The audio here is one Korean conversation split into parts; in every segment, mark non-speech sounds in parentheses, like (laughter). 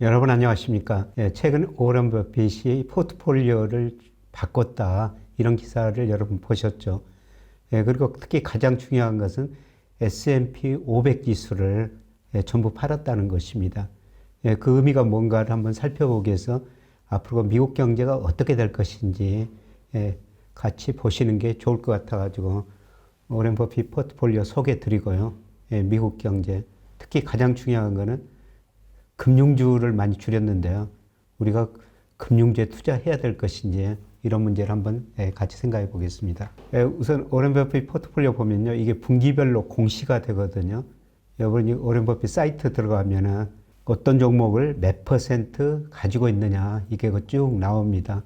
여러분 안녕하십니까? 예, 최근 오런 버핏이 포트폴리오를 바꿨다 이런 기사를 여러분 보셨죠? 예, 그리고 특히 가장 중요한 것은 S&P 500 지수를 예, 전부 팔았다는 것입니다. 예, 그 의미가 뭔가를 한번 살펴보기 위해서 앞으로 미국 경제가 어떻게 될 것인지 예, 같이 보시는 게 좋을 것 같아가지고 오렌 버핏 포트폴리오 소개 드리고요. 예, 미국 경제 특히 가장 중요한 거는 금융주를 많이 줄였는데요. 우리가 금융주에 투자해야 될 것인지 이런 문제를 한번 예, 같이 생각해 보겠습니다. 예, 우선 오렌 버핏 포트폴리오 보면요. 이게 분기별로 공시가 되거든요. 여러분이 오렌 버핏 사이트 들어가면은 어떤 종목을 몇 퍼센트 가지고 있느냐 이게 그쭉 나옵니다.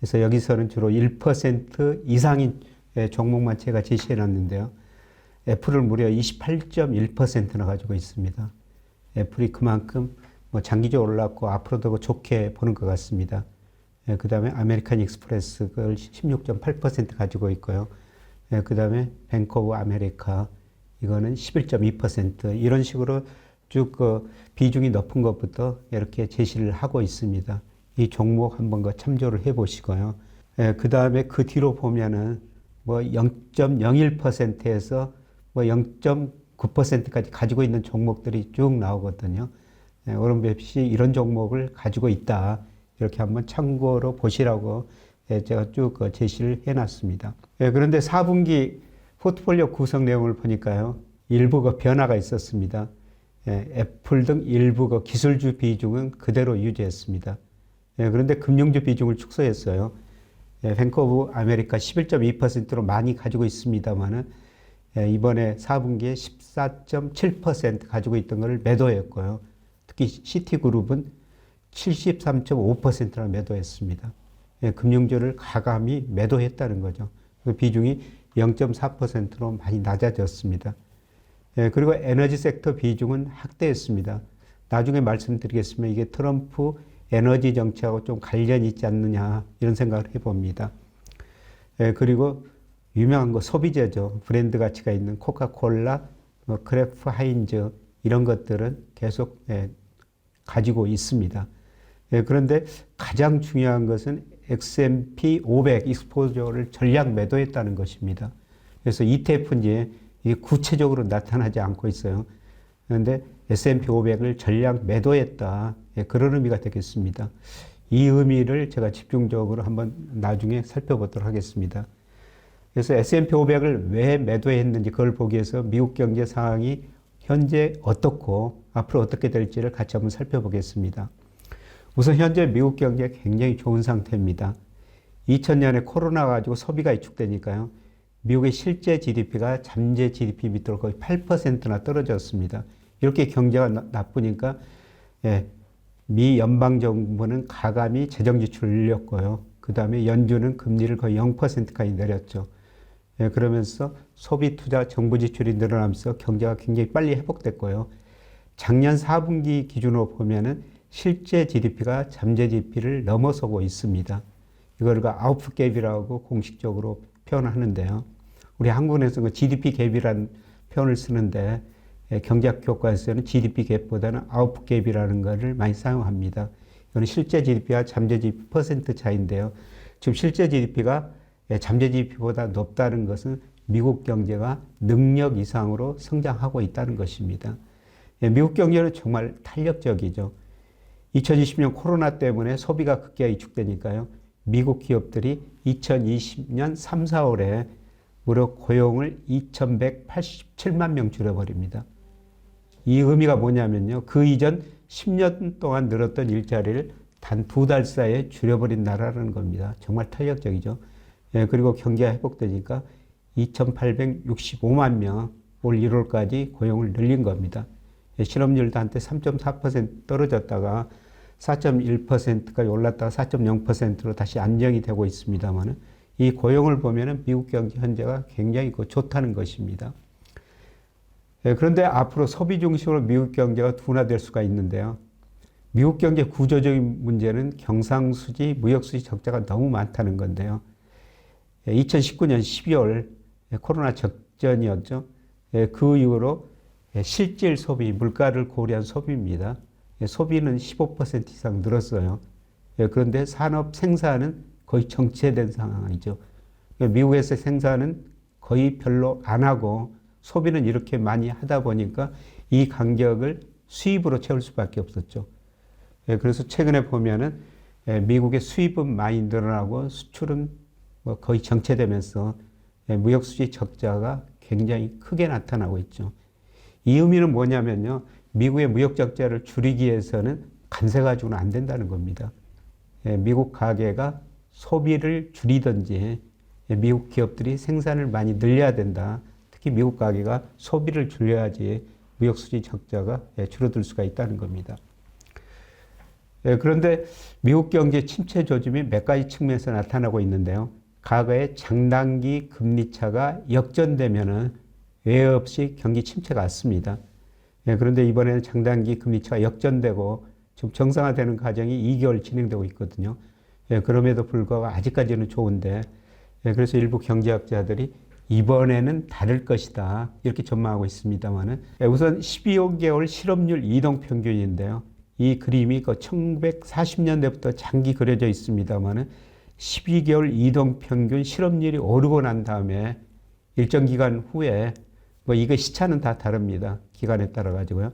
그래서 여기서는 주로 1% 이상인 예, 종목만 제가 제시해 놨는데요. 애플을 무려 28.1%나 가지고 있습니다. 애플이 그만큼 뭐 장기적으로 올랐고 앞으로도 그 좋게 보는 것 같습니다. 예, 그 다음에 아메리칸 익스프레스 그걸 16.8% 가지고 있고요. 예, 그 다음에 뱅크 오브 아메리카 이거는 11.2% 이런 식으로 쭉 그 비중이 높은 것부터 이렇게 제시를 하고 있습니다. 이 종목 한번 그 참조를 해 보시고요. 예, 그 다음에 그 뒤로 보면은 뭐 0.01%에서 뭐 0.9%까지 가지고 있는 종목들이 쭉 나오거든요. 예, 오른맵시 이런 종목을 가지고 있다. 이렇게 한번 참고로 보시라고 예, 제가 쭉 그 제시를 해놨습니다. 예, 그런데 4분기 포트폴리오 구성 내용을 보니까요. 일부 그 변화가 있었습니다. 예, 애플 등 일부 그 기술주 비중은 그대로 유지했습니다. 예, 그런데 금융주 비중을 축소했어요. 예, 뱅크 오브 아메리카 11.2%로 많이 가지고 있습니다만은 예, 이번에 4분기에 14.7% 가지고 있던 것을 매도했고요. 특히 시티그룹은 73.5%나 매도했습니다. 예, 금융주를 가감히 매도했다는 거죠. 그 비중이 0.4%로 많이 낮아졌습니다. 예, 그리고 에너지 섹터 비중은 확대했습니다. 나중에 말씀드리겠습니다. 이게 트럼프 에너지 정책하고 좀 관련이 있지 않느냐 이런 생각을 해봅니다. 예, 그리고 유명한 거 소비재죠. 브랜드 가치가 있는 코카콜라, 뭐 크래프 하인즈 이런 것들은 계속 예, 가지고 있습니다. 예, 그런데 가장 중요한 것은 XMP 500 익스포저를 전략 매도했다는 것입니다. 그래서 ETF인지 이게 구체적으로 나타나지 않고 있어요. 그런데 S&P 500을 전략 매도했다. 예, 그런 의미가 되겠습니다. 이 의미를 제가 집중적으로 한번 나중에 살펴보도록 하겠습니다. 그래서 S&P 500을 왜 매도했는지 그걸 보기 위해서 미국 경제 상황이 현재 어떻고 앞으로 어떻게 될지를 같이 한번 살펴보겠습니다. 우선 현재 미국 경제 굉장히 좋은 상태입니다. 2000년에 코로나 가지고 소비가 위축되니까요. 미국의 실제 GDP가 잠재 GDP 밑으로 거의 8%나 떨어졌습니다. 이렇게 경제가 나쁘니까 예, 미 연방 정부는 가감히 재정 지출을 늘렸고요. 그 다음에 연준은 금리를 거의 0%까지 내렸죠. 예, 그러면서 소비 투자 정부 지출이 늘어나면서 경제가 굉장히 빨리 회복됐고요. 작년 4분기 기준으로 보면은 실제 GDP가 잠재 GDP를 넘어서고 있습니다. 이걸 그 아웃풋 갭이라고 공식적으로 표현하는데요. 우리 한국에서 그 GDP 갭이라는 표현을 쓰는데 예, 경제학 교과에서는 GDP 갭보다는 아웃풋 갭이라는 것을 많이 사용합니다. 이거는 실제 GDP와 잠재 GDP 퍼센트 차인데요. 지금 실제 GDP가 예, 잠재 GDP보다 높다는 것은 미국 경제가 능력 이상으로 성장하고 있다는 것입니다. 예, 미국 경제는 정말 탄력적이죠. 2020년 코로나 때문에 소비가 극기가 위축되니까요. 미국 기업들이 2020년 3, 4월에 무려 고용을 2,187만 명 줄여버립니다. 이 의미가 뭐냐면요. 그 이전 10년 동안 늘었던 일자리를 단 두 달 사이에 줄여버린 나라라는 겁니다. 정말 탄력적이죠. 예, 그리고 경기가 회복되니까 2,865만 명 올 1월까지 고용을 늘린 겁니다. 예, 실업률도 한때 3.4% 떨어졌다가 4.1%까지 올랐다가 4.0%로 다시 안정이 되고 있습니다만은 이 고용을 보면은 미국 경제 현재가 굉장히 그 좋다는 것입니다. 예, 그런데 앞으로 소비 중심으로 미국 경제가 둔화될 수가 있는데요. 미국 경제 구조적인 문제는 경상수지, 무역수지 적자가 너무 많다는 건데요. 2019년 12월 코로나 적전이었죠. 예, 그 이후로 실질 소비, 물가를 고려한 소비입니다. 예, 소비는 15% 이상 늘었어요. 예, 그런데 산업 생산은 거의 정체된 상황이죠. 미국에서 생산은 거의 별로 안 하고 소비는 이렇게 많이 하다 보니까 이 간격을 수입으로 채울 수밖에 없었죠. 그래서 최근에 보면은 미국의 수입은 많이 늘어나고 수출은 뭐 거의 정체되면서 무역 수지 적자가 굉장히 크게 나타나고 있죠. 이 의미는 뭐냐면요. 미국의 무역 적자를 줄이기 위해서는 관세 가지고는 안 된다는 겁니다. 미국 가계가 소비를 줄이든지 미국 기업들이 생산을 많이 늘려야 된다. 특히 미국 가계가 소비를 줄여야지 무역 수지 적자가 줄어들 수가 있다는 겁니다. 그런데 미국 경제 침체 조짐이 몇 가지 측면에서 나타나고 있는데요. 과거에 장단기 금리 차가 역전되면은 외 없이 경기 침체가 왔습니다. 예, 그런데 이번에는 장단기 금리 차가 역전되고 지금 정상화되는 과정이 2개월 진행되고 있거든요. 예, 그럼에도 불구하고 아직까지는 좋은데 예, 그래서 일부 경제학자들이 이번에는 다를 것이다 이렇게 전망하고 있습니다만은 예, 우선 12개월 실업률 이동 평균인데요. 이 그림이 그 1940년대부터 장기 그려져 있습니다만은 12개월 이동 평균 실업률이 오르고 난 다음에 일정 기간 후에 뭐 이거 시차는 다 다릅니다. 기간에 따라 가지고요.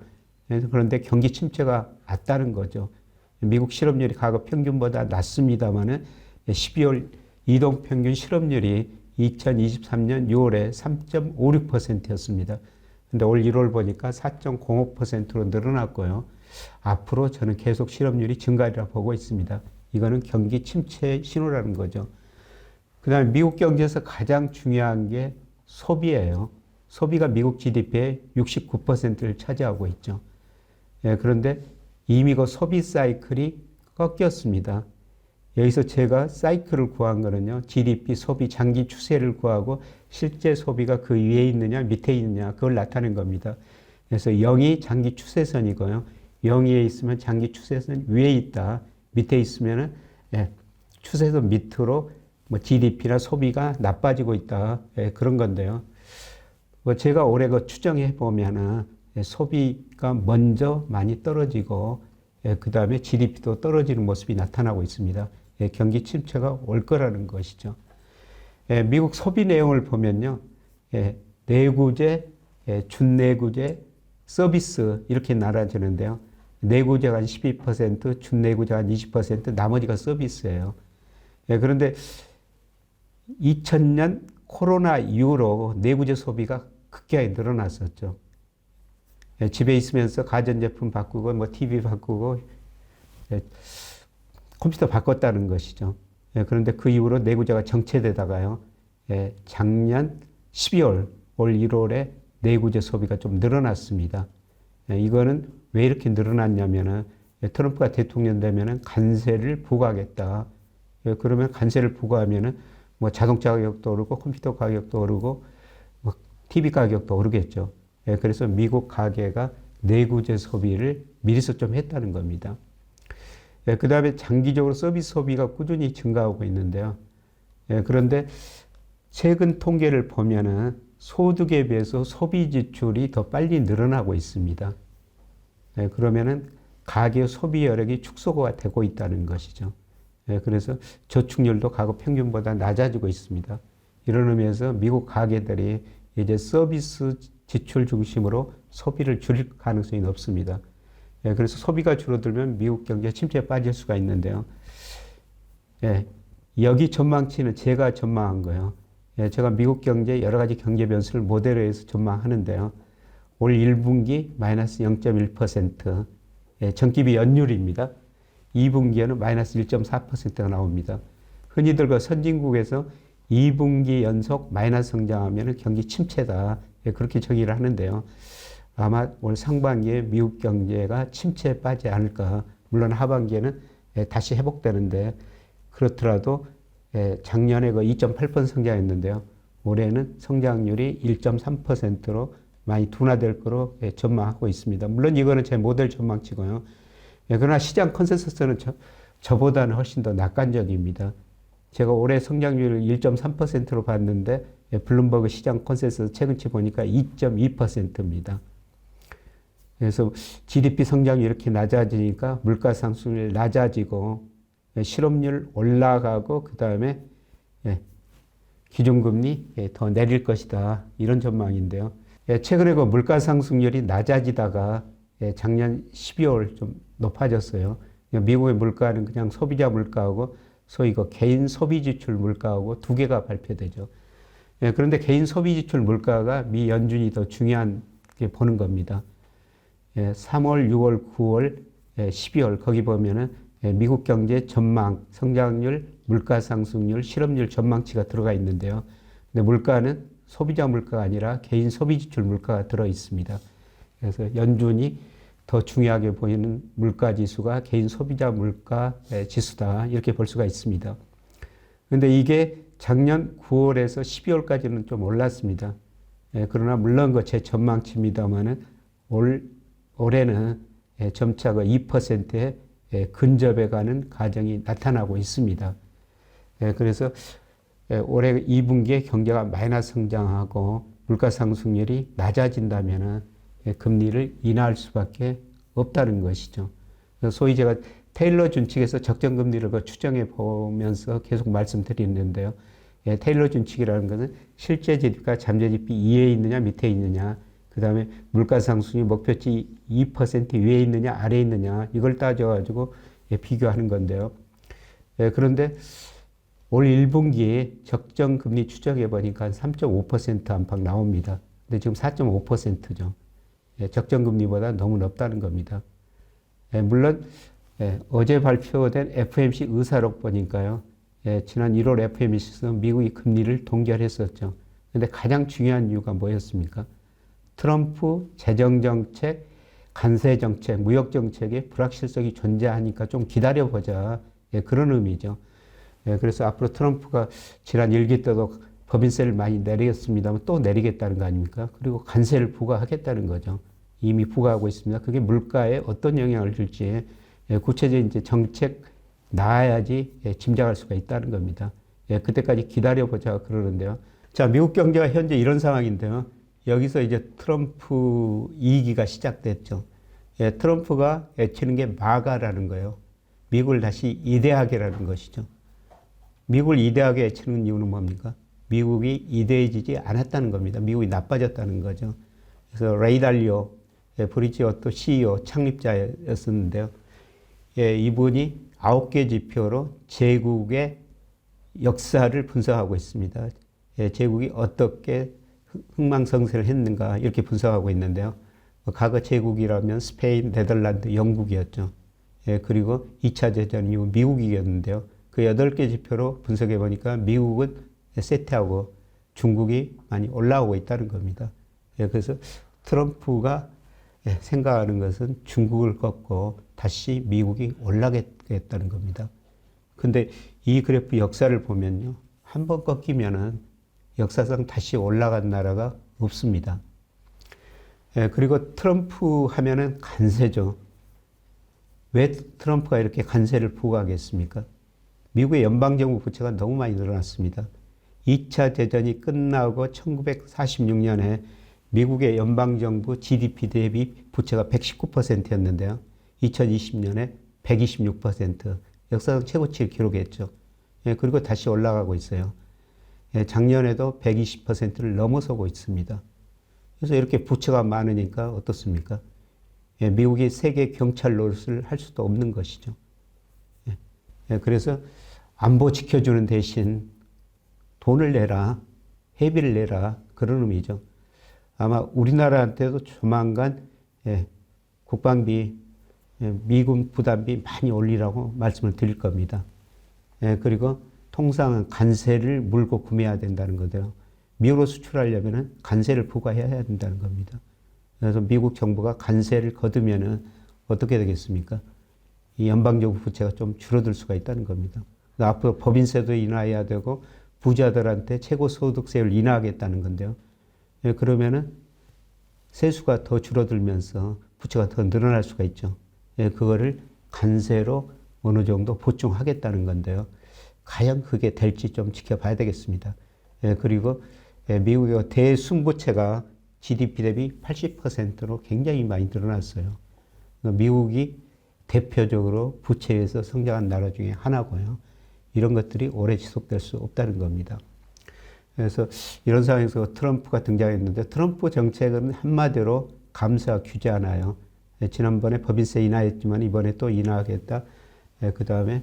그런데 경기 침체가 왔다는 거죠. 미국 실업률이 과거 평균보다 낮습니다만은 12월 이동 평균 실업률이 2023년 6월에 3.56%였습니다. 근데 올 1월 보니까 4.05%로 늘어났고요. 앞으로 저는 계속 실업률이 증가리라 보고 있습니다. 이거는 경기 침체 신호라는 거죠. 그 다음에 미국 경제에서 가장 중요한 게 소비예요. 소비가 미국 GDP의 69%를 차지하고 있죠. 예, 그런데 이미 그 소비 사이클이 꺾였습니다. 여기서 제가 사이클을 구한 거는요, GDP 소비 장기 추세를 구하고 실제 소비가 그 위에 있느냐, 밑에 있느냐, 그걸 나타낸 겁니다. 그래서 0이 장기 추세선이고요. 0에 있으면 장기 추세선 위에 있다. 밑에 있으면은 예, 추세선 밑으로 뭐 GDP나 소비가 나빠지고 있다. 예, 그런 건데요. 뭐 제가 올해 그 추정해 보면은 예, 소비가 먼저 많이 떨어지고 예, 그 다음에 GDP도 떨어지는 모습이 나타나고 있습니다. 예, 경기 침체가 올 거라는 것이죠. 예, 미국 소비 내용을 보면요. 예, 내구재, 예, 준내구재, 서비스 이렇게 나눠지는데요. 내구재가 한 12%, 준내구재가 한 20%, 나머지가 서비스예요. 예, 그런데 2000년 코로나 이후로 내구재 소비가 급격하게 늘어났었죠. 예, 집에 있으면서 가전제품 바꾸고, 뭐 TV 바꾸고, 예, 컴퓨터 바꿨다는 것이죠. 예, 그런데 그 이후로 내구재가 정체되다가요, 예, 작년 12월, 올 1월에 내구재 소비가 좀 늘어났습니다. 예, 이거는 왜 이렇게 늘어났냐면은 예, 트럼프가 대통령 되면은 관세를 부과하겠다. 예, 그러면 관세를 부과하면은 뭐 자동차 가격도 오르고 컴퓨터 가격도 오르고 뭐 TV 가격도 오르겠죠. 예, 그래서 미국 가계가 내구재 소비를 미리서 좀 했다는 겁니다. 예, 그 다음에 장기적으로 서비스 소비가 꾸준히 증가하고 있는데요. 예, 그런데 최근 통계를 보면은 소득에 비해서 소비 지출이 더 빨리 늘어나고 있습니다. 예, 그러면은 가계 소비 여력이 축소가 되고 있다는 것이죠. 예, 그래서 저축률도 과거 평균보다 낮아지고 있습니다. 이런 의미에서 미국 가계들이 이제 서비스 지출 중심으로 소비를 줄일 가능성이 높습니다. 예, 그래서 소비가 줄어들면 미국 경제 침체에 빠질 수가 있는데요. 예, 여기 전망치는 제가 전망한 거예요. 예, 제가 미국 경제 여러 가지 경제 변수를 모델로 해서 전망하는데요. 올 1분기 마이너스 0.1%, 예, 전기비 연율입니다. 2분기에는 마이너스 1.4%가 나옵니다. 흔히들 그 선진국에서 2분기 연속 마이너스 성장하면 경기 침체다. 예, 그렇게 정의를 하는데요. 아마 올 상반기에 미국 경제가 침체에 빠지 않을까. 물론 하반기에는 예, 다시 회복되는데 그렇더라도 예, 작년에 그 2.8% 성장했는데요. 올해는 성장률이 1.3%로 많이 둔화될 거로 예, 전망하고 있습니다. 물론 이거는 제 모델 전망치고요. 예, 그러나 시장 컨센서스는 저, 저보다는 훨씬 더 낙관적입니다. 제가 올해 성장률을 1.3%로 봤는데 예, 블룸버그 시장 컨센서스 최근치 보니까 2.2%입니다. 그래서 GDP 성장이 이렇게 낮아지니까 물가 상승률 낮아지고 예, 실업률 올라가고 그 다음에 예, 기준금리 예, 더 내릴 것이다 이런 전망인데요. 예, 최근에 그 물가 상승률이 낮아지다가 예, 작년 12월 좀 높아졌어요. 미국의 물가는 그냥 소비자 물가하고 소위 그 개인 소비 지출 물가하고 두 개가 발표되죠. 예, 그런데 개인 소비 지출 물가가 미 연준이 더 중요하게 보는 겁니다. 예, 3월, 6월, 9월, 예, 12월 거기 보면은 예, 미국 경제 전망, 성장률, 물가 상승률, 실업률 전망치가 들어가 있는데요. 근데 물가는 소비자 물가가 아니라 개인 소비 지출 물가가 들어 있습니다. 그래서 연준이 더 중요하게 보이는 물가 지수가 개인 소비자 물가 예, 지수다 이렇게 볼 수가 있습니다. 그런데 이게 작년 9월에서 12월까지는 좀 올랐습니다. 예, 그러나 물론 그 제 전망치입니다만은 올 올해는 예, 점차 그 2%에 예, 근접해 가는 과정이 나타나고 있습니다. 예, 그래서 예, 올해 2분기에 경제가 마이너스 성장하고 물가 상승률이 낮아진다면은 예, 금리를 인하할 수밖에 없다는 것이죠. 소위 제가 테일러 준칙에서 적정 금리를 그 추정해 보면서 계속 말씀드리는데요. 예, 테일러 준칙이라는 것은 실제 GDP가 잠재 GDP 위에 있느냐 밑에 있느냐 그 다음에 물가 상승이 목표치 2% 위에 있느냐 아래에 있느냐 이걸 따져가지고 예, 비교하는 건데요. 예, 그런데 올 1분기에 적정 금리 추정해 보니까 3.5% 안팎 나옵니다. 근데 지금 4.5%죠. 예, 적정 금리보다 너무 높다는 겁니다. 예, 물론 예, 어제 발표된 FMC 의사록 보니까요. 예, 지난 1월 FMC에서 미국이 금리를 동결했었죠. 근데 가장 중요한 이유가 뭐였습니까? 트럼프 재정정책, 관세정책, 무역정책에 불확실성이 존재하니까 좀 기다려보자. 예, 그런 의미죠. 예, 그래서 앞으로 트럼프가 지난 일기 때도 법인세를 많이 내리겠습니다만 또 내리겠다는 거 아닙니까? 그리고 관세를 부과하겠다는 거죠. 이미 부과하고 있습니다. 그게 물가에 어떤 영향을 줄지 예, 구체적인 이제 정책 나와야지 예, 짐작할 수가 있다는 겁니다. 예, 그때까지 기다려보자 그러는데요. 자, 미국 경제가 현재 이런 상황인데요. 여기서 이제 트럼프 2기가 시작됐죠. 예, 트럼프가 외치는 게 마가라는 거예요. 미국을 다시 이대하게라는 것이죠. 미국을 이대하게 외치는 이유는 뭡니까? 미국이 이대해지지 않았다는 겁니다. 미국이 나빠졌다는 거죠. 그래서 레이달리오 예, 브리지어또 CEO 창립자였었는데요. 예, 이분이 아홉 개 지표로 제국의 역사를 분석하고 있습니다. 예, 제국이 어떻게 흥망성쇠를 했는가 이렇게 분석하고 있는데요. 뭐 과거 제국이라면 스페인, 네덜란드, 영국이었죠. 예, 그리고 2차 대전 이후 미국이었는데요. 그 여덟 개 지표로 분석해 보니까 미국은 세트하고 중국이 많이 올라오고 있다는 겁니다. 예, 그래서 트럼프가 예, 생각하는 것은 중국을 꺾고 다시 미국이 올라가겠다는 겁니다. 근데 이 그래프 역사를 보면요. 한 번 꺾이면은 역사상 다시 올라간 나라가 없습니다. 예, 그리고 트럼프 하면은 간세죠. 왜 트럼프가 이렇게 간세를 부과하겠습니까? 미국의 연방정부 부채가 너무 많이 늘어났습니다. 2차 대전이 끝나고 1946년에 미국의 연방정부 GDP 대비 부채가 119%였는데요. 2020년에 126% 역사상 최고치를 기록했죠. 예, 그리고 다시 올라가고 있어요. 예, 작년에도 120%를 넘어서고 있습니다. 그래서 이렇게 부채가 많으니까 어떻습니까? 예, 미국이 세계 경찰 노릇을 할 수도 없는 것이죠. 예, 예, 그래서 안보 지켜주는 대신 돈을 내라, 회비를 내라 그런 의미죠. 아마 우리나라한테도 조만간 예, 국방비, 예, 미군 부담비 많이 올리라고 말씀을 드릴 겁니다. 예, 그리고 통상은 관세를 물고 구매해야 된다는 거죠. 미국으로 수출하려면 관세를 부과해야 된다는 겁니다. 그래서 미국 정부가 관세를 거두면은 어떻게 되겠습니까? 이 연방정부 부채가 좀 줄어들 수가 있다는 겁니다. 앞으로 법인세도 인하해야 되고 부자들한테 최고 소득세를 인하하겠다는 건데요. 예, 그러면은 세수가 더 줄어들면서 부채가 더 늘어날 수가 있죠. 예, 그거를 관세로 어느 정도 보충하겠다는 건데요. 과연 그게 될지 좀 지켜봐야 되겠습니다. 예, 그리고 예, 미국의 대순부채가 GDP 대비 80%로 굉장히 많이 늘어났어요. 그러니까 미국이 대표적으로 부채에서 성장한 나라 중에 하나고요. 이런 것들이 오래 지속될 수 없다는 겁니다. 그래서 이런 상황에서 트럼프가 등장했는데 트럼프 정책은 한마디로 감사 규제 하나요. 예, 지난번에 법인세 인하했지만 이번에 또 인하하겠다. 그 다음에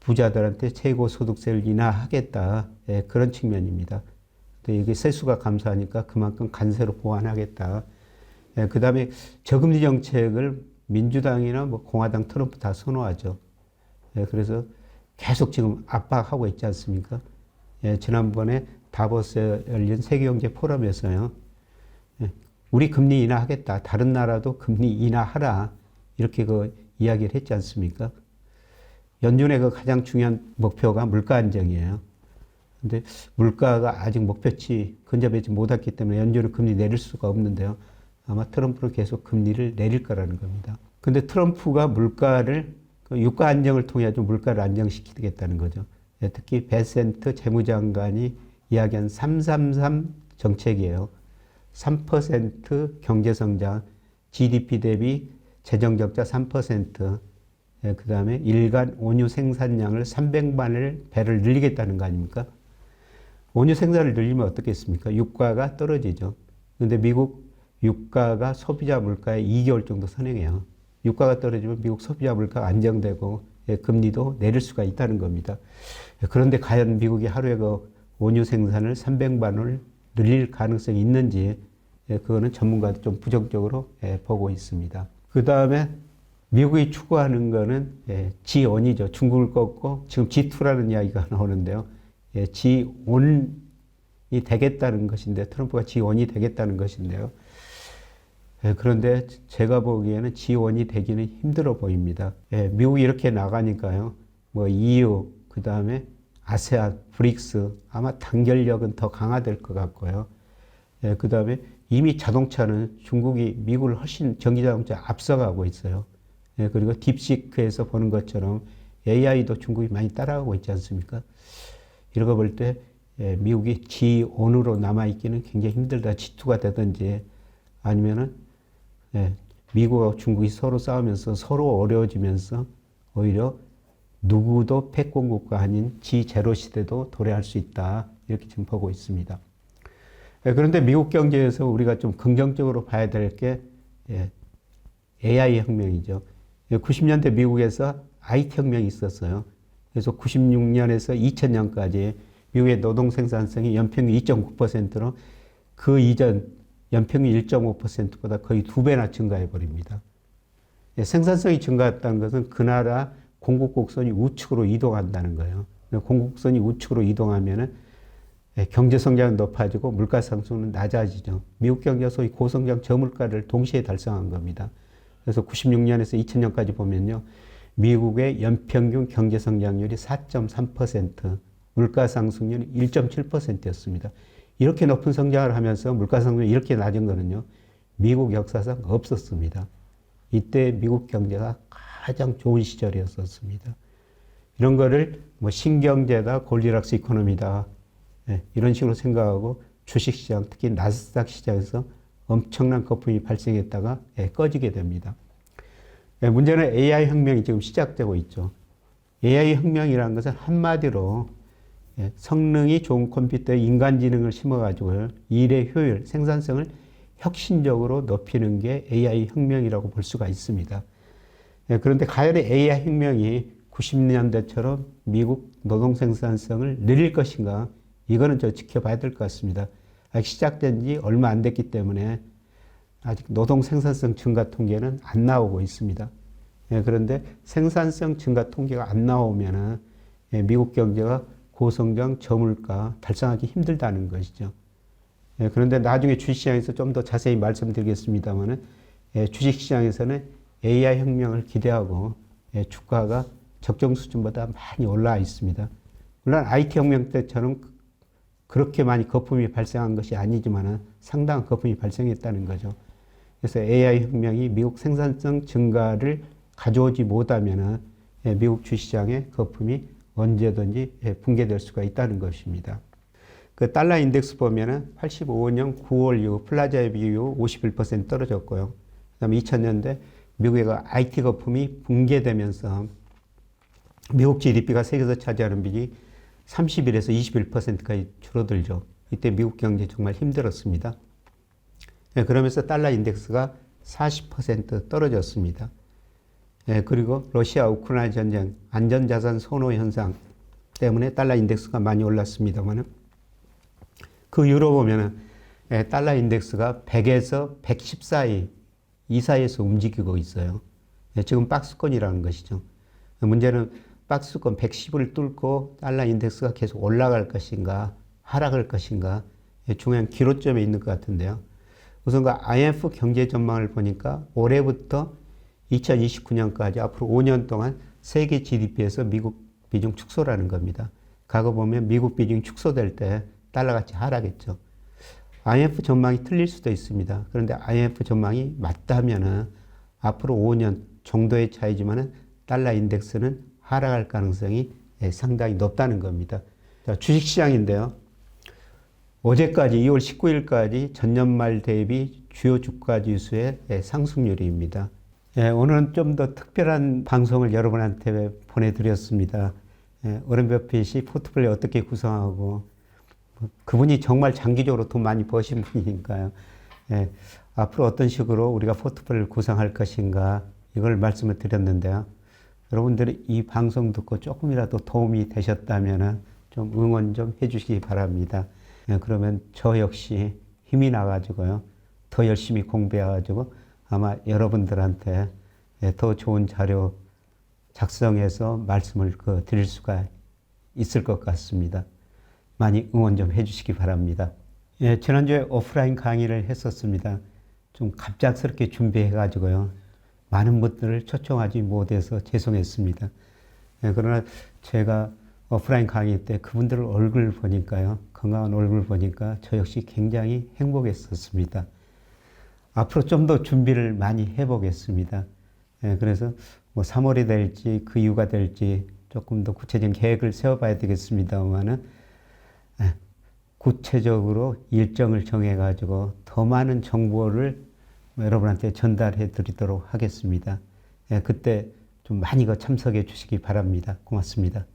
부자들한테 최고 소득세를 인하하겠다. 예, 그런 측면입니다. 이게 세수가 감사하니까 그만큼 관세로 보완하겠다. 그 다음에 저금리 정책을 민주당이나 뭐 공화당 트럼프 다 선호하죠. 예, 그래서 계속 지금 압박하고 있지 않습니까? 예, 지난번에 다보스에 열린 세계경제 포럼에서요. 예, 우리 금리 인하하겠다. 다른 나라도 금리 인하하라. 이렇게 그 이야기를 했지 않습니까? 연준의 그 가장 중요한 목표가 물가 안정이에요. 근데 물가가 아직 목표치 근접하지 못했기 때문에 연준은 금리 내릴 수가 없는데요. 아마 트럼프는 계속 금리를 내릴 거라는 겁니다. 근데 트럼프가 물가를 그 유가 안정을 통해 좀 물가를 안정시키겠다는 거죠. 예, 특히 베센트 재무장관이 이야기한 333 정책이에요. 3% 경제성장, GDP 대비 재정적자 3%, 예, 그 다음에 일간 온유 생산량을 300만을 배를 늘리겠다는 거 아닙니까? 온유 생산을 늘리면 어떻겠습니까? 유가가 떨어지죠. 근데 미국 유가가 소비자 물가에 2개월 정도 선행해요. 유가가 떨어지면 미국 소비자 물가가 안정되고 예, 금리도 내릴 수가 있다는 겁니다. 예, 그런데 과연 미국이 하루에 그 원유 생산을 300만 원을 늘릴 가능성이 있는지 예, 그거는 전문가도 좀 부정적으로 보고 있습니다. 그 다음에 미국이 추구하는 거는 G1이죠. 중국을 꺾고 지금 G2라는 이야기가 (laughs) 나오는데요. G1이 되겠다는 것인데 트럼프가 G1이 되겠다는 것인데요. 예, 그런데 제가 보기에는 지원이 되기는 힘들어 보입니다. 예, 미국이 이렇게 나가니까요. 뭐 EU, 그 다음에 아세안, 브릭스 아마 단결력은 더 강화될 것 같고요. 예, 그 다음에 이미 자동차는 중국이 미국을 훨씬 전기 자동차 앞서가고 있어요. 그리고 딥시크에서 보는 것처럼 AI도 중국이 많이 따라가고 있지 않습니까? 이런 거 볼 때 미국이 G1으로 남아있기는 굉장히 힘들다. G2가 되든지 아니면은 예, 미국하고 중국이 서로 싸우면서 서로 어려워지면서 오히려 누구도 패권국가 아닌 G0 시대도 도래할 수 있다. 이렇게 지금 보고 있습니다. 예, 그런데 미국 경제에서 우리가 좀 긍정적으로 봐야 될게 예, AI 혁명이죠. 90년대 미국에서 IT 혁명이 있었어요. 그래서 96년에서 2000년까지 미국의 노동 생산성이 연평균 2.9%로 그 이전 연평균 1.5%보다 거의 두 배나 증가해 버립니다. 예, 생산성이 증가했다는 것은 그 나라 공급 곡선이 우측으로 이동한다는 거예요. 공급 곡선이 우측으로 이동하면은 예, 경제 성장은 높아지고 물가 상승은 낮아지죠. 미국 경제가 소위 고성장 저물가를 동시에 달성한 겁니다. 그래서 96년에서 2000년까지 보면요. 미국의 연평균 경제 성장률이 4.3%, 물가 상승률이 1.7%였습니다. 이렇게 높은 성장을 하면서 물가 상승이 이렇게 낮은 거는요. 미국 역사상 없었습니다. 이때 미국 경제가 가장 좋은 시절이었었습니다. 이런 거를 뭐 신경제다, 골디락스 이코노미다, 네, 이런 식으로 생각하고 주식시장, 특히 나스닥 시장에서 엄청난 거품이 발생했다가 네, 꺼지게 됩니다. 네, 문제는 AI 혁명이 지금 시작되고 있죠. AI 혁명이라는 것은 한마디로 예, 성능이 좋은 컴퓨터에 인간지능을 심어가지고 일의 효율, 생산성을 혁신적으로 높이는 게 AI 혁명이라고 볼 수가 있습니다. 예, 그런데 과연 AI 혁명이 90년대처럼 미국 노동 생산성을 늘릴 것인가? 이거는 저 지켜봐야 될 것 같습니다. 시작된 지 얼마 안 됐기 때문에 아직 노동 생산성 증가 통계는 안 나오고 있습니다. 예, 그런데 생산성 증가 통계가 안 나오면은 미국 경제가 고성장 저물가 달성하기 힘들다는 것이죠. 예, 그런데 나중에 주식시장에서 좀 더 자세히 말씀드리겠습니다만은 예, 주식시장에서는 AI 혁명을 기대하고 예, 주가가 적정 수준보다 많이 올라와 있습니다. 물론 IT 혁명 때처럼 그렇게 많이 거품이 발생한 것이 아니지만 상당한 거품이 발생했다는 거죠. 그래서 AI 혁명이 미국 생산성 증가를 가져오지 못하면 미국 주시장의 거품이 언제든지 예, 붕괴될 수가 있다는 것입니다. 그 달러 인덱스 보면은 85년 9월 이후 플라자의 비율 51% 떨어졌고요. 그다음에 2000년대 미국의 그 IT 거품이 붕괴되면서 미국 GDP가 세계에서 차지하는 비중이 31에서 21%까지 줄어들죠. 이때 미국 경제 정말 힘들었습니다. 예, 그러면서 달러 인덱스가 40% 떨어졌습니다. 예, 그리고 러시아 우크라이나 전쟁 안전자산 선호 현상 때문에 달러 인덱스가 많이 올랐습니다만 그 이후로 보면은 예, 달러 인덱스가 100에서 110 사이 이 사이에서 움직이고 있어요. 예, 지금 박스권이라는 것이죠. 문제는 박스권 110을 뚫고 달러 인덱스가 계속 올라갈 것인가 하락할 것인가 예, 중요한 기로점에 있는 것 같은데요. 우선 그 IMF 경제 전망을 보니까 올해부터 2029년까지 앞으로 5년 동안 세계 GDP에서 미국 비중 축소라는 겁니다. 과거 보면 미국 비중 축소될 때 달러 가치 하락했죠. IMF 전망이 틀릴 수도 있습니다. 그런데 IMF 전망이 맞다면은 앞으로 5년 정도의 차이지만은 달러 인덱스는 하락할 가능성이 예, 상당히 높다는 겁니다. 자, 주식시장인데요. 어제까지 2월 19일까지 전년 말 대비 주요 주가 지수의 예, 상승률입니다. 예, 오늘은 좀 더 특별한 방송을 여러분한테 보내드렸습니다. 예, 워렌 버핏이 포트폴리오 어떻게 구성하고 뭐 그분이 정말 장기적으로 돈 많이 버신 분이니까요. 예, 앞으로 어떤 식으로 우리가 포트폴리오를 구성할 것인가 이걸 말씀을 드렸는데요. 여러분들이 이 방송 듣고 조금이라도 도움이 되셨다면 좀 응원 좀 해주시기 바랍니다. 예, 그러면 저 역시 힘이 나가지고요. 더 열심히 공부해가지고 아마 여러분들한테 예, 더 좋은 자료 작성해서 말씀을 그 드릴 수가 있을 것 같습니다. 많이 응원 좀 해주시기 바랍니다. 예, 지난주에 오프라인 강의를 했었습니다. 좀 갑작스럽게 준비해가지고요. 많은 분들을 초청하지 못해서 죄송했습니다. 예, 그러나 제가 오프라인 강의 때 그분들 얼굴 보니까요. 건강한 얼굴 보니까 저 역시 굉장히 행복했었습니다. 앞으로 좀 더 준비를 많이 해보겠습니다. 예, 그래서 뭐 3월이 될지 그 이유가 될지 조금 더 구체적인 계획을 세워봐야 되겠습니다만은 예, 구체적으로 일정을 정해가지고 더 많은 정보를 여러분한테 전달해 드리도록 하겠습니다. 예, 그때 좀 많이 그 참석해 주시기 바랍니다. 고맙습니다.